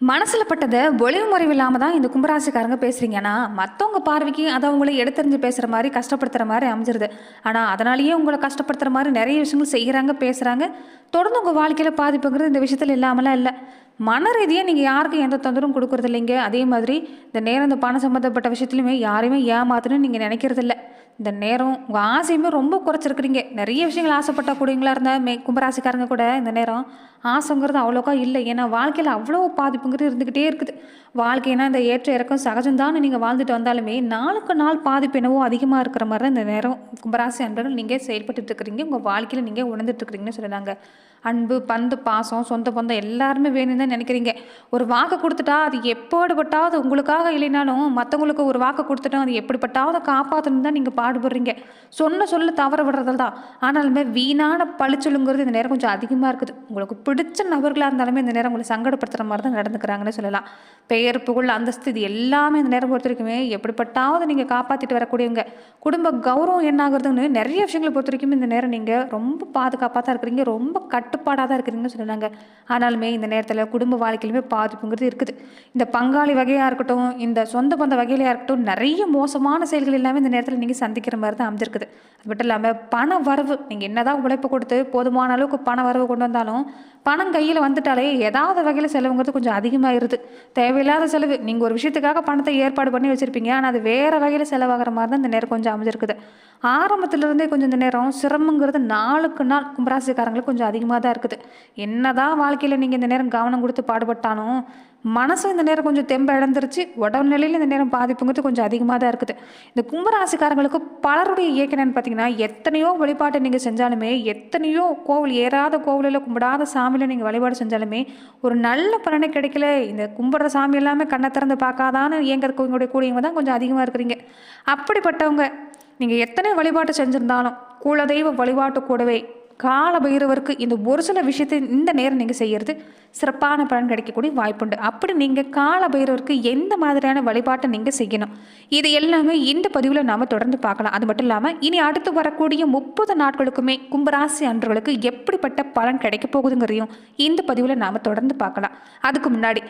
மனசில் பட்டதை ஒளிவு முறைவு இல்லாமல் தான் இந்த கும்பராசிக்காரங்க பேசுகிறீங்கன்னா மற்றவங்க பார்வைக்கு அதை அவங்கள எடுத்தறிஞ்சு பேசுகிற மாதிரி கஷ்டப்படுத்துகிற மாதிரி அமைஞ்சிருது. ஆனால் அதனாலேயே உங்களை கஷ்டப்படுத்துகிற மாதிரி நிறைய விஷயங்கள் செய்கிறாங்க பேசுகிறாங்க தொடர்ந்து உங்கள் வாழ்க்கையில் பாதிப்புங்கிறது இந்த விஷயத்தில் இல்லாமலாம் இல்லை. மன ரீதியாக நீங்கள் யாருக்கும் எந்த தொந்தரவும் கொடுக்குறது இல்லைங்க அதே மாதிரி இந்த நேரம் இந்த பணம் சம்மந்தப்பட்ட விஷயத்துலையுமே யாரையுமே ஏமாத்தணும்னு நீங்கள் நினைக்கிறதில்ல. இந்த நேரம் உங்கள் ஆசையுமே ரொம்ப குறைச்சிருக்கிறீங்க. நிறைய விஷயங்கள் ஆசைப்பட்ட கூடியங்களா இருந்தால் மே கும்பராசிக்காரங்க கூட இந்த நேரம் ஆசைங்கிறது அவ்வளோக்கா இல்லை. ஏன்னா வாழ்க்கையில் அவ்வளோ பாதிப்புங்கிறது இருந்துக்கிட்டே இருக்குது. வாழ்க்கைனா இந்த ஏற்ற இறக்கம் சகஜம்தான் நீங்கள் வாழ்ந்துட்டு வந்தாலுமே நாளுக்கு நாள் பாதிப்பு என்னவோ அதிகமாக இருக்கிற மாதிரி தான் இந்த நேரம் கும்பராசி அன்பர்கள் நீங்கள் செயல்பட்டு இருக்கிறீங்க. உங்கள் வாழ்க்கையில் நீங்கள் உணர்ந்துட்டுருக்கிறீங்கன்னு சொல்லிடுறாங்க அன்பு பந்து பாசம் சொந்த பந்தம் எல்லாருமே வேணும்னு தான் நினைக்கிறீங்க. ஒரு வாக்கு கொடுத்துட்டா அது எப்போடுபட்டாவது உங்களுக்காக இல்லைனாலும் மற்றவங்களுக்கு ஒரு வாக்கு கொடுத்துட்டோம் அது எப்படிப்பட்டாவது காப்பாற்றணும் தான் நீங்கள் பாடுபடுறீங்க. சொன்ன சொல்ல தவற விடுறதில் தான். ஆனாலுமே வீணான பழிச்சொலுங்கிறது இந்த நேரம் கொஞ்சம் அதிகமாக இருக்குது. உங்களுக்கு பிடிச்ச நபர்களாக இருந்தாலுமே இந்த நேரம் உங்களை சங்கடப்படுத்துகிற மாதிரி தான் நடந்துக்கிறாங்கன்னு சொல்லலாம். பெயர் புகழ் அந்தஸ்து இது எல்லாமே இந்த நேரம் பொறுத்த வரைக்குமே எப்படிப்பட்டாவது நீங்கள் காப்பாற்றிட்டு வரக்கூடியவங்க. குடும்ப கௌரவம் என்ன ஆகுறதுன்னு நிறைய விஷயங்களை பொறுத்த வரைக்கும் இந்த நேரம் நீங்கள் ரொம்ப பாதுகாப்பாக தான் இருக்கிறீங்க. ரொம்ப கட்டுப்பாடாக தான் இருக்கிறீங்கன்னு சொல்லுறாங்க ஆனாலுமே இந்த நேரத்தில் குடும்ப வாழ்க்கையிலுமே பாதிப்புங்கிறது இருக்குது. இந்த பங்காளி வகையாக இருக்கட்டும் இந்த சொந்த பந்த வகையிலையாக இருக்கட்டும் நிறைய மோசமான செயல்கள் எல்லாமே இந்த நேரத்தில் நீங்கள் சந்திக்கிற மாதிரி தான் அமைஞ்சிருக்குது. அது மட்டும் இல்லாமல் பண வரவு நீங்கள் என்னதான் உழைப்பு கொடுத்து போதுமான அளவுக்கு பண வரவு கொண்டு வந்தாலும் பணம் கையில் வந்துட்டாலே ஏதாவது வகையில் செலவுங்கிறது கொஞ்சம் அதிகமாகிருது தேவையில்லாத செலவு நீங்கள் ஒரு விஷயத்துக்காக பணத்தை ஏற்பாடு பண்ணி வச்சுருப்பீங்க. ஆனால் அது வேறு வகையில் செலவாகிற மாதிரி தான் இந்த நேரம் கொஞ்சம் அமைஞ்சிருக்குது. ஆரம்பத்திலிருந்தே கொஞ்சம் இந்த நேரம் சிரமங்கிறது நாளுக்கு நாள் கும்பராசிக்காரங்களுக்கு கொஞ்சம் அதிகமாக தான் இருக்குது. என்னதான் வாழ்க்கையில் நீங்கள் இந்த நேரம் கவனம் கொடுத்து பாடுபட்டாலும் மனசு இந்த நேரம் கொஞ்சம் தெம்ப இழந்துருச்சு உடல்நிலையில் இந்த நேரம் பாதிப்புங்கிறது கொஞ்சம் அதிகமாக தான் இருக்குது. இந்த கும்பராசிக்காரங்களுக்கு பலருடைய இயக்கணும்னு பார்த்தீங்கன்னா எத்தனையோ வழிபாட்டை நீங்கள் செஞ்சாலுமே எத்தனையோ கோவில் ஏறாத கோவிலில் கும்பிடாத சாமியில் நீங்கள் வழிபாடு செஞ்சாலுமே ஒரு நல்ல பலனை கிடைக்கல. இந்த கும்பிட்ற சாமி எல்லாமே கண்ணை திறந்து பார்க்காதான்னு இயங்கிறவங்களுடைய கூடியவங்க தான் கொஞ்சம் அதிகமாக இருக்கிறீங்க. அப்படிப்பட்டவங்க நீங்கள் எத்தனை வழிபாட்டு செஞ்சுருந்தாலும் குலதெய்வ வழிபாட்டு கூடவே கால பைரவருக்கு இந்த ஒரு சில விஷயத்தை இந்த நேரம் நீங்கள் செய்கிறது சிறப்பான பலன் கிடைக்கக்கூடிய வாய்ப்புண்டு. அப்படி நீங்கள் கால பைரவருக்கு எந்த மாதிரியான வழிபாட்டை நீங்கள் செய்யணும்? இது எல்லாமே இந்த பதிவில் நாம் தொடர்ந்து பார்க்கலாம். அது மட்டும் இல்லாமல் இனி அடுத்து வரக்கூடிய முப்பது நாட்களுக்குமே கும்பராசி அன்றர்களுக்கு எப்படிப்பட்ட பலன் கிடைக்க போகுதுங்கிறதையும் இந்த பதிவில் நாம் தொடர்ந்து பார்க்கலாம். அதுக்கு முன்னாடி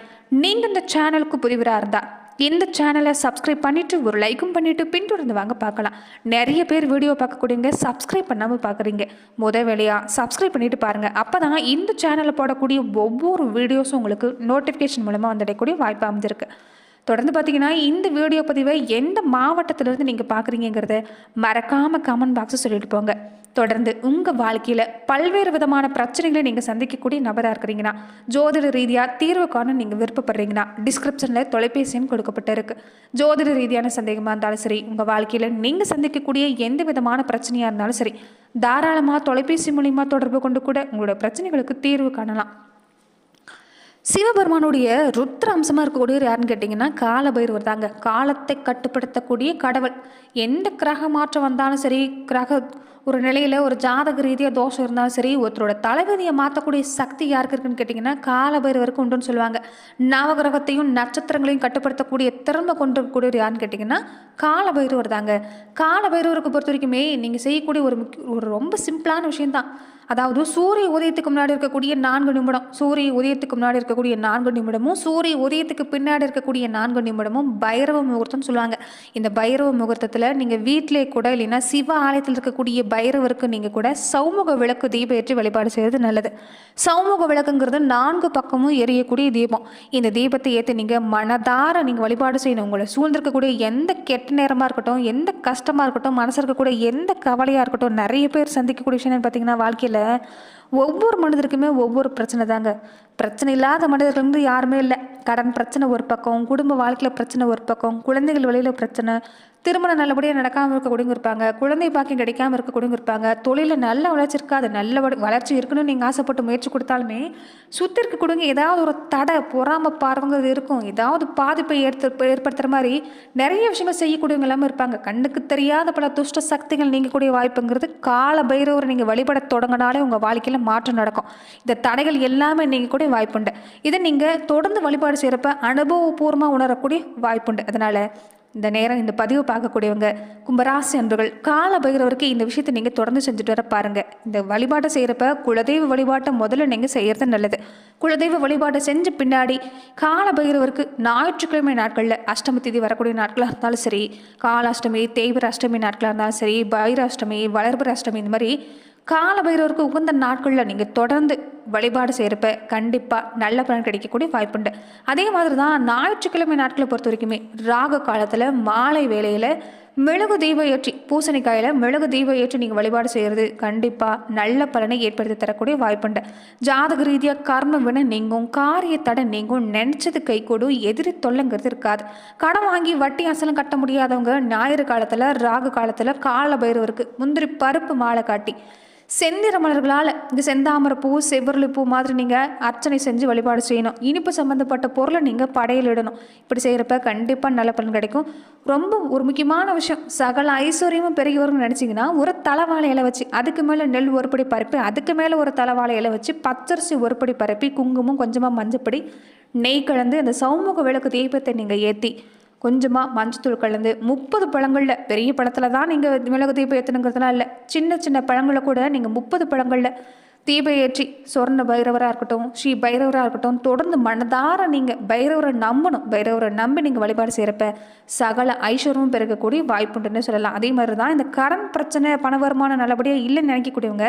நீங்கள் இந்த சேனலுக்கு புதிவராக இருந்தால் இந்த சேனலை சப்ஸ்கிரைப் பண்ணிவிட்டு ஒரு லைக்கும் பண்ணிவிட்டு பின்தொடர்ந்து வாங்க பார்க்கலாம். நிறைய பேர் வீடியோ பார்க்கக்கூடியங்க சப்ஸ்கிரைப் பண்ணாமல் பார்க்குறீங்க. முத வேலையாக சப்ஸ்கிரைப் பண்ணிவிட்டு பாருங்கள் அப்போ தான் இந்த சேனலில் போடக்கூடிய ஒவ்வொரு வீடியோஸும் உங்களுக்கு நோட்டிஃபிகேஷன் மூலமாக வந்துடக்கூடிய வாய்ப்பு அமைஞ்சிருக்கு. தொடர்ந்து பார்த்தீங்கன்னா இந்த வீடியோ பதிவை எந்த மாவட்டத்திலிருந்து நீங்கள் பார்க்குறீங்கிறத மறக்காமல் கமெண்ட் பாக்ஸை சொல்லிட்டு போங்க. தொடர்ந்து உங்கள் வாழ்க்கையில் பல்வேறு விதமான பிரச்சனைகளை நீங்கள் சந்திக்கக்கூடிய நபராக இருக்கிறீங்கன்னா ஜோதிட ரீதியாக தீர்வு காண நீங்கள் விருப்பப்படுறீங்கன்னா டிஸ்கிரிப்ஷனில் தொலைபேசியும் கொடுக்கப்பட்டிருக்கு. ஜோதிட ரீதியான சந்தேகமாக இருந்தாலும் சரி உங்கள் வாழ்க்கையில் நீங்கள் சந்திக்கக்கூடிய எந்த விதமான பிரச்சனையாக இருந்தாலும் சரி தாராளமாக தொலைபேசி மூலிமா தொடர்பு கொண்டு கூட உங்களோட பிரச்சனைகளுக்கு தீர்வு காணலாம். சிவபெருமானுடைய ருத்ர அம்சமாக இருக்கக்கூடியவர் யாருன்னு கேட்டிங்கன்னா காலபைரவர் தாங்க காலத்தை கட்டுப்படுத்தக்கூடிய கடவுள். எந்த கிரக மாற்றம் வந்தாலும் சரி கிரக ஒரு நிலையில் ஒரு ஜாதக ரீதியாக தோஷம் இருந்தாலும் சரி ஒருத்தரோட தலைவதியை மாற்றக்கூடிய சக்தி யாருக்கு இருக்குன்னு கேட்டிங்கன்னா காலபைரவருக்கு உண்டுன்னு சொல்லுவாங்க. நவகிரகத்தையும் நட்சத்திரங்களையும் கட்டுப்படுத்தக்கூடிய திறமை கொண்டு இருக்கக்கூடியவர் யாருன்னு கேட்டிங்கன்னா காலபைரவர் தாங்க காலபைரவருக்கு பொறுத்த வரைக்குமே நீங்கள் செய்யக்கூடிய ஒரு முக்கிய ஒரு ரொம்ப சிம்பிளான விஷயம்தான். அதாவது சூரிய உதயத்துக்கு முன்னாடி இருக்கக்கூடிய நான்கு நிமிடம் சூரிய உதயத்துக்கு முன்னாடி இருக்கக்கூடிய நான்கு நிமிடமும் சூரிய உதயத்துக்கு பின்னாடி இருக்கக்கூடிய நான்கு நிமிடமும் பைரவ முகூர்த்தம்னு சொல்லுவாங்க. இந்த பைரவ முகூர்த்தத்தில் நீங்கள் வீட்டிலே கூட இல்லைன்னா சிவ ஆலயத்தில் இருக்கக்கூடிய பைரவருக்கு நீங்கள் கூட சௌமுக விளக்கு தீபம் ஏற்றி வழிபாடு செய்கிறது நல்லது. சௌமுக விளக்குங்கிறது நான்கு பக்கமும் எரியக்கூடிய தீபம். இந்த தீபத்தை ஏற்றி நீங்கள் மனதார நீங்கள் வழிபாடு செய்யணும். உங்களை சூழ்ந்திருக்கக்கூடிய எந்த கெட்ட நேரமாக இருக்கட்டும் எந்த கஷ்டமாக இருக்கட்டும் மனசு இருக்கக்கூடிய எந்த கவலையாக இருக்கட்டும் நிறைய பேர் சந்திக்கக்கூடிய விஷயம் பார்த்தீங்கன்னா வாழ்க்கையில் ஒவ்வொரு மனிதருக்குமே ஒவ்வொரு பிரச்சனை தாங்க. பிரச்சனை இல்லாத மனிதர்கள் வந்து யாருமே இல்லை. கடன் பிரச்சனை ஒரு பக்கம் குடும்ப வாழ்க்கையில் பிரச்சனை ஒரு பக்கம் குழந்தைகள் வழியில் பிரச்சனை திருமணம் நல்லபடியாக நடக்காமல் இருக்கக்கூடியவங்க இருப்பாங்க குழந்தை பாக்கியம் கிடைக்காம இருக்கக்கூடியவங்க இருப்பாங்க தொழிலில் நல்ல வளர்ச்சி இருக்காது நல்ல வளர்ச்சி இருக்குன்னு நீங்கள் ஆசைப்பட்டு முயற்சி கொடுத்தாலுமே சுற்றி இருக்கக்கூடியவங்க ஏதாவது ஒரு தடை பொறாம பார்வைங்கிறது இருக்கும். ஏதாவது பாதிப்பை ஏற்ப ஏற்படுத்துகிற மாதிரி நிறைய விஷயங்கள் செய்யக்கூடியவங்க எல்லாமே இருப்பாங்க. கண்ணுக்கு தெரியாத பல துஷ்ட சக்திகள் நீங்கக்கூடிய வாய்ப்புங்கிறது கால பைரவரை நீங்கள் வழிபட தொடங்கினாலே உங்கள் வாழ்க்கையில் மாற்றம் நடக்கும். இந்த தடைகள் எல்லாமே நீங்கள் கூட வாய்ப்புண்டு. இதை நீங்கள் தொடர்ந்து வழிபாடு செய்கிறப்ப அனுபவபூர்வமாக உணரக்கூடிய வாய்ப்புண்டு. அதனால் இந்த நேரம் இந்த பதிவு பார்க்கக்கூடியவங்க கும்பராசி அன்பர்கள் கால பைரவருக்கு இந்த விஷயத்தை நீங்கள் தொடர்ந்து செஞ்சுட்டு வர பாருங்கள் இந்த வழிபாட்டை செய்கிறப்ப குலதெய்வ வழிபாட்டை முதல்ல நீங்கள் செய்கிறது நல்லது. குலதெய்வ வழிபாட்டை செஞ்ச பின்னாடி கால பைரவருக்கு ஞாயிற்றுக்கிழமை நாட்களில் அஷ்டமி திதி வரக்கூடிய நாட்களாக இருந்தாலும் சரி காலாஷ்டமி தேய்பிர அஷ்டமி நாட்களாக இருந்தாலும் சரி பைராஷ்டமி வளர்பிற அஷ்டமி இந்த மாதிரி கால பைரவருக்கு உகந்த நாட்களில் நீங்கள் தொடர்ந்து வழிபாடு செய்கிறப்ப கண்டிப்பாக நல்ல பலன் கிடைக்கக்கூடிய வாய்ப்புண்டு. அதே மாதிரி தான் ஞாயிற்றுக்கிழமை நாட்களை பொறுத்த வரைக்குமே ராக காலத்தில் மாலை வேளையில் மெழுகு தீபம் ஏற்றி பூசணிக்காயில் மெழுகு தீபம் ஏற்றி நீங்கள் வழிபாடு செய்கிறது கண்டிப்பாக நல்ல பலனை ஏற்படுத்தி தரக்கூடிய வாய்ப்புண்டு. ஜாதக ரீதியாக கர்ம வினை நீங்கும் காரிய தடை நீங்கும் நினச்சது கை கூடும் எதிரி தொல்லைங்கிறது இருக்காது. கடன் வாங்கி வட்டி அசலம் கட்ட முடியாதவங்க ஞாயிறு காலத்தில் ராகு காலத்தில் கால பைரவருக்கு முந்திரி பருப்பு மாலை காட்டி செந்நிற மலர்களால் இந்த செந்தாமரை பூ செவ்வரளி பூ மாதிரி நீங்கள் அர்ச்சனை செஞ்சு வழிபாடு செய்யணும். இனிப்பு சம்மந்தப்பட்ட பொருளை நீங்கள் படையலிடணும் இப்படி செய்கிறப்ப கண்டிப்பாக நல்ல பலன் கிடைக்கும். ரொம்ப ஒரு முக்கியமான விஷயம். சகல ஐஸ்வர்யமும் பெருகி வரும்னு நினச்சிங்கன்னா ஒரு தலைவாழை இலை வச்சு அதுக்கு மேலே நெல் ஒருபடி பரப்பி அதுக்கு மேலே ஒரு தலைவாழை இலை வச்சு பச்சரிசி ஒருபடி பரப்பி குங்குமம் கொஞ்சமாக மஞ்சப்படி நெய் கலந்து அந்த சௌமுக விளக்கு தீபத்தை நீங்கள் ஏற்றி கொஞ்சமாக மஞ்சத்தூள் கலந்து முப்பது பழங்களில் பெரிய பழத்தில் தான் நீங்கள் மிளகு தீபம் ஏற்றணுங்கிறதுலாம் இல்லை. சின்ன சின்ன பழங்களில் கூட நீங்கள் முப்பது பழங்களில் தீபம் ஏற்றி சொர்ண பைரவராக இருக்கட்டும் ஸ்ரீ பைரவராக இருக்கட்டும் தொடர்ந்து மனதார நீங்கள் பைரவரை நம்பணும். பைரவரை நம்பி நீங்கள் வழிபாடு செய்கிறப்ப சகல ஐஸ்வரமும் பெருகக்கூடிய வாய்ப்புண்டுன்னு சொல்லலாம். அதே மாதிரி தான் இந்த கடன் பிரச்சனை பண வருமானம் நல்லபடியாக இல்லைன்னு நினைக்கக்கூடியவங்க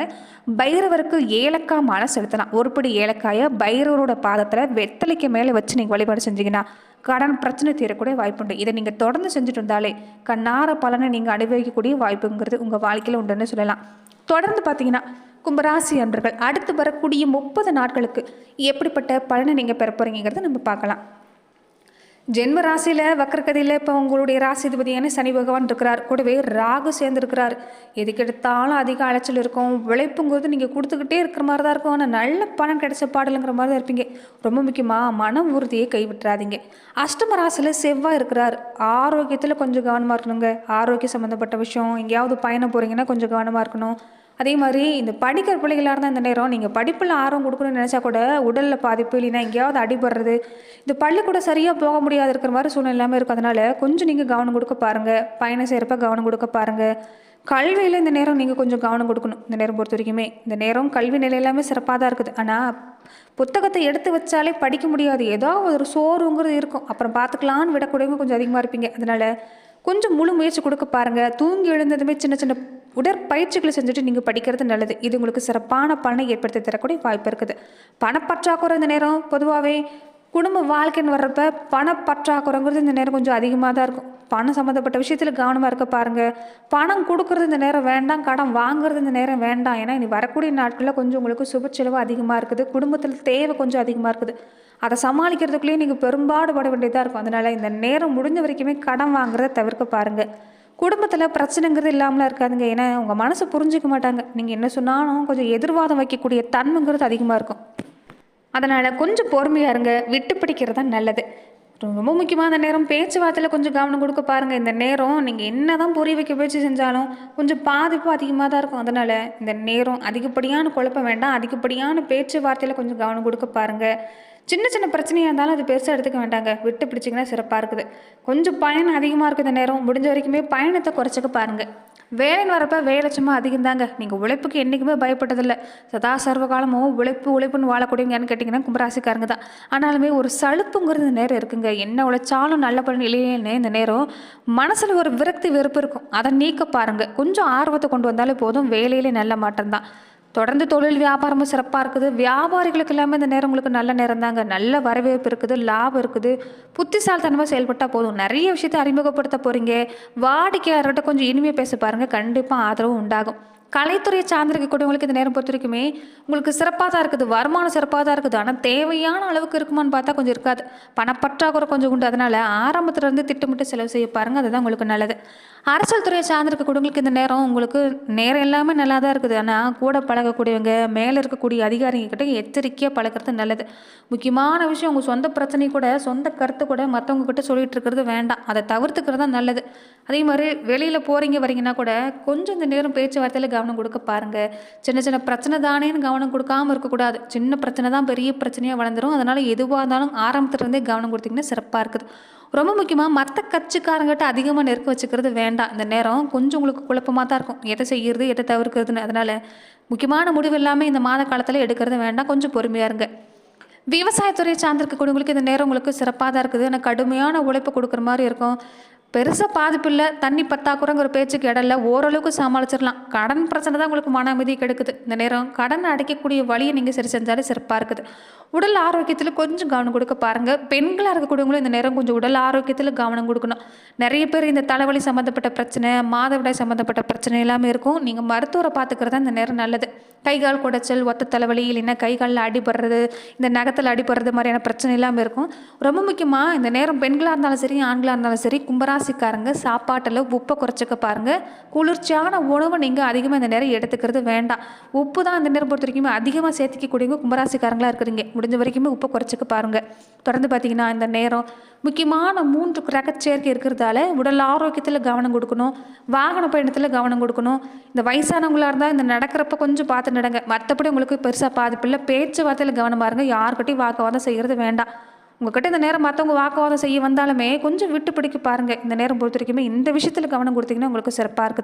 பைரவருக்கு ஏலக்காய் மன செலுத்தலாம். ஒருபடி ஏலக்காயை பைரவரோட பாதத்தில் வெத்தலைக்கு மேலே வச்சு நீங்கள் வழிபாடு செஞ்சீங்கன்னா கடன் பிரச்சனை தீரக்கூடிய வாய்ப்புண்டு. இதை நீங்கள் தொடர்ந்து செஞ்சுட்டு இருந்தாலே கண்ணார பலனை நீங்கள் அனுபவிக்கக்கூடிய வாய்ப்புங்கிறது உங்கள் வாழ்க்கையில் உண்டுன்னு சொல்லலாம். தொடர்ந்து பார்த்தீங்கன்னா கும்பராசி அன்பர்கள் அடுத்து வரக்கூடிய முப்பது நாட்களுக்கு எப்படிப்பட்ட பலனை நீங்கள் பெற போகிறீங்கிறத நம்ம பார்க்கலாம். ஜென்ம ராசியில் வக்கரகதியில் இப்போ உங்களுடைய ராசிதிபதியான சனி பகவான் இருக்கிறார். கூடவே ராகு சேர்ந்துருக்கிறார். எதுக்கெடுத்தாலும் அதிக அலைச்சல் இருக்கும். உழைப்புங்கிறது நீங்கள் கொடுத்துக்கிட்டே இருக்கிற மாதிரி தான் இருக்கும். ஆனால் நல்ல பணம் கிடைச்ச பாடலுங்கிற மாதிரி தான் இருப்பீங்க. ரொம்ப முக்கியமாக மன உறுதியை கைவிட்டுறாதீங்க. அஷ்டம ராசியில் செவ்வாய் இருக்கிறார். ஆரோக்கியத்தில் கொஞ்சம் கவனமாக இருக்கணுங்க. ஆரோக்கியம் சம்மந்தப்பட்ட விஷயம். எங்கேயாவது பயணம் போகிறீங்கன்னா கொஞ்சம் கவனமாக இருக்கணும். அதே மாதிரி இந்த படிக்கிற பிள்ளைகளாக இருந்தால் இந்த நேரம் நீங்கள் படிப்பில் ஆர்வம் கொடுக்கணும்னு நினச்சா கூட உடலில் பாதிப்பு இல்லைன்னா எங்கேயாவது அடிபடுறது இந்த பள்ளிக்கூட சரியாக போக முடியாது இருக்கிற மாதிரி சூழ்நிலை இல்லாமல் இருக்கும் அதனால் கொஞ்சம் நீங்கள் கவனம் கொடுக்க பாருங்கள் பயணம் செய்கிறப்ப கவனம் கொடுக்க பாருங்கள் கல்வியில் இந்த நேரம் நீங்கள் கொஞ்சம் கவனம் கொடுக்கணும். இந்த நேரம் பொறுத்த வரைக்குமே. இந்த நேரம் கல்வி நிலை எல்லாமே சிறப்பாக தான் இருக்குது. ஆனால் புத்தகத்தை எடுத்து வச்சாலே படிக்க முடியாது. ஏதோ ஒரு சோறுங்கிறது இருக்கும். அப்புறம் பார்த்துக்கலான்னு விடக்கூடியவங்க கொஞ்சம் அதிகமாக இருப்பீங்க. அதனால் கொஞ்சம் முழு முயற்சி கொடுக்க பாருங்கள் தூங்கி எழுந்ததுமே சின்ன சின்ன உடற்பயிற்சிகளை செஞ்சுட்டு நீங்கள் படிக்கிறது நல்லது. இது உங்களுக்கு சிறப்பான பலனை ஏற்படுத்தி தரக்கூடிய வாய்ப்பு இருக்குது. பணப்பற்றாக்குறை இந்த நேரம் பொதுவாகவே குடும்ப வாழ்க்கைன்னு வர்றப்ப பணப்பற்றாக்குறைங்கிறது இந்த நேரம் கொஞ்சம் அதிகமாக தான் இருக்கும். பணம் சம்மந்தப்பட்ட விஷயத்தில் கவனமாக இருக்க பாருங்கள் பணம் கொடுக்கறது இந்த நேரம் வேண்டாம். கடன் வாங்குறது இந்த நேரம் வேண்டாம். ஏன்னா இனி வரக்கூடிய நாட்களில் கொஞ்சம் உங்களுக்கு சுப செலவு அதிகமாக இருக்குது. குடும்பத்தில் தேவை கொஞ்சம் அதிகமாக இருக்குது. அதை சமாளிக்கிறதுக்குள்ளேயே நீங்கள் பெரும்பாடுபட வேண்டியதாக இருக்கும். அதனால் இந்த நேரம் முடிஞ்ச வரைக்குமே கடன் வாங்குறத தவிர்க்க பாருங்கள் குடும்பத்தில் பிரச்சனைங்கிறது இல்லாமலாம் இருக்காதுங்க. ஏன்னா உங்கள் மனசை புரிஞ்சிக்க மாட்டாங்க. நீங்கள் என்ன சொன்னாலும் கொஞ்சம் எதிர்வாதம் வைக்கக்கூடிய தன்மைங்கிறது அதிகமாக இருக்கும். அதனால் கொஞ்சம் பொறுமையாக இருங்க. விட்டு பிடிக்கிறது தான் நல்லது. ரொம்ப முக்கியமாக அந்த நேரம் பேச்சுவார்த்தையில் கொஞ்சம் கவனம் கொடுக்க பாருங்கள் இந்த நேரம் நீங்கள் என்ன தான் புரிய வைக்க பேச்சு செஞ்சாலும் கொஞ்சம் பாதிப்பு அதிகமாக தான் இருக்கும். அதனால் இந்த நேரம் அதிகப்படியான குழப்பம் வேண்டாம். அதிகப்படியான பேச்சுவார்த்தையில் கொஞ்சம் கவனம் கொடுக்க பாருங்கள் சின்ன சின்ன பிரச்சனையாக இருந்தாலும் அது பெருசாக எடுத்துக்க வேண்டாங்க விட்டு பிடிச்சிங்கன்னா சிறப்பாக இருக்குது. கொஞ்சம் பயணம் அதிகமாக இருக்குது இந்த நேரம் முடிஞ்ச வரைக்குமே பயணத்தை குறைச்சிக்க பாருங்கள் வேலைன்னு வரப்ப வேலை சும்மா அதிகம் தாங்க நீங்கள் உழைப்புக்கு என்றைக்குமே பயப்பட்டதில்லை. சதா சர்வ காலமும் உழைப்பு உழைப்புன்னு வாழக்கூடியங்கன்னு கேட்டிங்கன்னா கும்பராசிக்காரங்க தான். ஆனாலுமே ஒரு சலுப்புங்கிறது நேரம் இருக்குங்க. என்ன உழைச்சாலும் நல்ல பலன் இல்லையேன்னு இந்த நேரம் மனசில் ஒரு விரக்தி வெறுப்பு இருக்கும். அதை நீக்க பாருங்கள் கொஞ்சம் ஆர்வத்தை கொண்டு வந்தாலே போதும். வேலையிலே நல்ல மாற்றம் தான் தொடர்ந்து தொழில் வியாபாரமும் சிறப்பாக இருக்குது. வியாபாரிகளுக்கு எல்லாமே இந்த நேரம் உங்களுக்கு நல்ல நேரம் தாங்க. நல்ல வரவேற்பு இருக்குது லாபம் இருக்குது. புத்திசாலித்தனமாக செயல்பட்டால் போதும். நிறைய விஷயத்தை அறிமுகப்படுத்த போகிறீங்க வாடிக்கையாளர்கிட்ட கொஞ்சம் இனிமையாக பேச பாருங்கள் கண்டிப்பாக ஆதரவு உண்டாகும். கலைத்துறையை சார்ந்திருக்கக்கூடியவங்களுக்கு இந்த நேரம் பொறுத்த வரைக்குமே உங்களுக்கு சிறப்பாக தான் இருக்குது. வருமானம் சிறப்பாக தான் இருக்குது. ஆனால் தேவையான அளவுக்கு இருக்குமான்னு பார்த்தா கொஞ்சம் இருக்காது. பணப்பற்றாக்குறை கொஞ்சம் உண்டு. அதனால் ஆரம்பத்துலேருந்து திட்டமிட்டு செலவு செய்ய பாருங்கள் அதுதான் உங்களுக்கு நல்லது. அரசியல் துறையை சார்ந்திருக்கக்கூடியவங்களுக்கு இந்த நேரம் உங்களுக்கு நேரம் எல்லாமே நல்லா தான் இருக்குது. ஆனால் கூட பழகக்கூடியவங்க மேலே இருக்கக்கூடிய அதிகாரிங்க கிட்ட எச்சரிக்கையாக பழகிறது நல்லது. முக்கியமான விஷயம் உங்கள் சொந்த பிரச்சனை கூட சொந்த கருத்து கூட மற்றவங்க கிட்ட சொல்லிட்டு இருக்கிறது வேண்டாம். அதை தவிர்த்துக்கிறது தான் நல்லது. அதே மாதிரி வெளியில் போகிறீங்க வரீங்கன்னா கூட கொஞ்சம் இந்த நேரம் பேச்சுவார்த்தையில் கவனம் கொடுக்க பாருங்கள் சின்ன சின்ன பிரச்சனை தானேன்னு கவனம் கொடுக்காம இருக்கக்கூடாது சின்ன பிரச்சனை தான் பெரிய பிரச்சனையாக வளர்ந்துரும். அதனால் எதுவாக இருந்தாலும் ஆரம்பத்துலேருந்தே கவனம் கொடுத்தீங்கன்னா சிறப்பாக இருக்குது. ரொம்ப முக்கியமாக மற்ற கட்சிக்காரங்கிட்ட அதிகமாக நெருக்க வச்சுக்கிறது வேண்டாம். இந்த நேரம் கொஞ்சம் உங்களுக்கு குழப்பமாக தான் இருக்கும். எதை செய்கிறது எதை தவிர்க்கிறதுன்னு. அதனால் முக்கியமான முடிவு இல்லாமல் இந்த மாத காலத்தில் எடுக்கிறது வேண்டாம். கொஞ்சம் பொறுமையாக இருங்க. விவசாயத்துறையை சார்ந்திருக்கக்கூடியவங்களுக்கு இந்த நேரம் உங்களுக்கு சிறப்பாக தான் இருக்குது. ஆனால் கடுமையான உழைப்பு கொடுக்குற மாதிரி இருக்கும். பெருசாக பாதிப்பு இல்லை தண்ணி பத்தாக்குறங்கிற பேச்சுக்கு இடம் இல்லை ஓரளவுக்கு சமாளிச்சிடலாம் கடன் பிரச்சனை தான் உங்களுக்கு மன அமைதி கெடுக்குது. இந்த நேரம் கடன் அடைக்கக்கூடிய வழியை நீங்கள் சரி செஞ்சாலே சிறப்பாக இருக்குது. உடல் ஆரோக்கியத்தில் கொஞ்சம் கவனம் கொடுக்க பாருங்கள் பெண்களாக இருக்கக்கூடியவங்களும் இந்த நேரம் கொஞ்சம் உடல் ஆரோக்கியத்தில் கவனம் கொடுக்கணும். நிறைய பேர் இந்த தலைவலி சம்மந்தப்பட்ட பிரச்சனை மாதவிடாய் சம்மந்தப்பட்ட பிரச்சனை எல்லாமே இருக்கும். நீங்கள் மருத்துவரை பார்த்துக்கிறது இந்த நேரம் நல்லது. கை கால் குடைச்சல் ஒத்த தலைவலி இல்லைன்னா கை காலில் அடிபடுறது இந்த நகத்தில் அடிபடுறது மாதிரியான பிரச்சனை இல்லாமல் இருக்கும். ரொம்ப முக்கியமாக இந்த நேரம் பெண்களாக இருந்தாலும் சரி ஆண்களாக இருந்தாலும் சரி கும்பராசிக்காரங்க சாப்பாட்டில் உப்பை குறைச்சிக்க பாருங்கள் குளிர்ச்சியான உணவு நீங்கள் அதிகமாக இந்த நேரம் எடுத்துக்கிறது வேண்டாம். உப்பு தான் இந்த நேரம் பொறுத்த வரைக்கும் அதிகமாக சேர்த்துக்கக்கூடியவங்க கும்பராசிக்காரங்களாக இருக்கிறீங்க. முடிஞ்ச வரைக்குமே உப்பை குறைச்சிக்க பாருங்கள் தொடர்ந்து பார்த்தீங்கன்னா இந்த நேரம் முக்கியமான மூன்று ரகச்சேர்க்கை இருக்கிறதால உடல் ஆரோக்கியத்தில் கவனம் கொடுக்கணும். வாகன பயணத்தில் கவனம் கொடுக்கணும். இந்த வயசானவங்களாக இருந்தால் இந்த நடக்கிறப்ப கொஞ்சம் பார்த்து நடங்க. மற்றபடி உங்களுக்கு பெருசாக பாதிப்பு பேச்சு பேச்சுவார்த்தையில் கவனம் இருங்க. யார்கிட்டையும் வாக்குவாதம் செய்கிறது வேண்டாம். உங்ககிட்ட இந்த நேரம் மற்றவங்க வாக்குவாதம் செய்ய வந்தாலுமே கொஞ்சம் விட்டு பிடிக்க பாருங்கள் இந்த நேரம் பொறுத்த வரைக்குமே இந்த விஷயத்தில் கவனம் கொடுத்தீங்கன்னா உங்களுக்கு சிறப்பாக இருக்குது